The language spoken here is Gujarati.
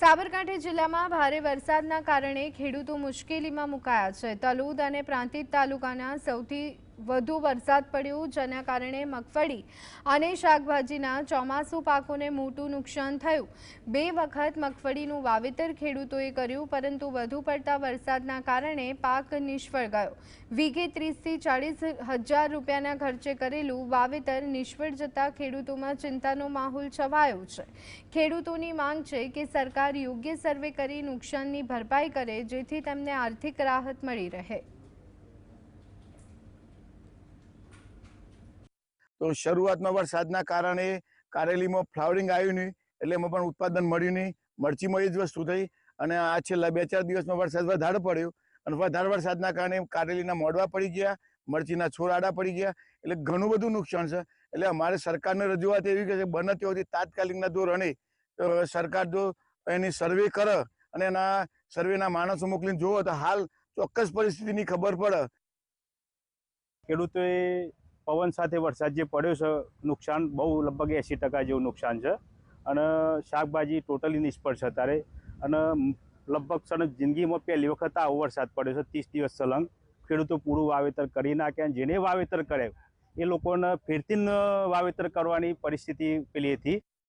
સાબરકાંઠા જિલ્લામાં ભારે વરસાદના કારણે ખેડૂતો મુશ્કેલીમાં મુકાયા છે. તલોદ અને પ્રાંતિજ તાલુકાના સૌથી વધુ વરસાદ પડ્યો, જેના કારણે મગફળી અને શાકભાજીના ચોમાસુ પાકોને મોટું નુકસાન થયું. બે વખત મગફળીનું વાવેતર ખેડૂતોએ કર્યું, પરંતુ વધુ પડતા વરસાદના કારણે પાક નિષ્ફળ ગયો. વીઘે ત્રીસથી ચાળીસ હજાર રૂપિયાના ખર્ચે કરેલું વાવેતર નિષ્ફળ જતા ખેડૂતોમાં ચિંતાનો માહોલ છવાયો છે. ખેડૂતોની માંગ છે કે સરકાર યોગ્ય સર્વે કરી નુકસાનની ભરપાઈ કરે, જેથી તેમને આર્થિક રાહત મળી રહે. તો શરૂઆતમાં વરસાદના કારણે કારેલીમાં ફ્લાવરિંગ આવ્યું નહીં, એટલે એમાં પણ ઉત્પાદન મળ્યું નહીં. મરચીમાં એ જ વસ્તુ થઈ અને આ છેલ્લા બે ચાર દિવસમાં વરસાદ વધારે પડ્યો અને વધારે વરસાદના કારણે કારેલીના મોડવા પડી ગયા, મરચીના છોડ આડા પડી ગયા, એટલે ઘણું બધું નુકસાન છે. એટલે અમારે સરકારને રજૂઆત એવી કે બને ત્યાંથી તાત્કાલિકના ધોરણે સરકાર જો એની સર્વે કરે અને એના સર્વેના માણસો મોકલીને જોવો તો હાલ ચોક્કસ પરિસ્થિતિની ખબર પડે. ખેડૂતોએ પવન સાથે વરસાદ જે પડ્યો છે, નુકસાન બહુ લગભગ એંસી ટકા જેવું નુકસાન છે. અને શાકભાજી ટોટલી નિષ્ફળ છે અત્યારે. અને લગભગ સણ જિંદગીમાં પહેલી વખત આવો વરસાદ પડ્યો છે, ત્રીસ દિવસ સલંગ. ખેડૂતો પૂરું વાવેતર કરી નાખ્યા જેને વાવેતર કરે, એ લોકોને ફેરથી વાવેતર કરવાની પરિસ્થિતિ પેલી હતી.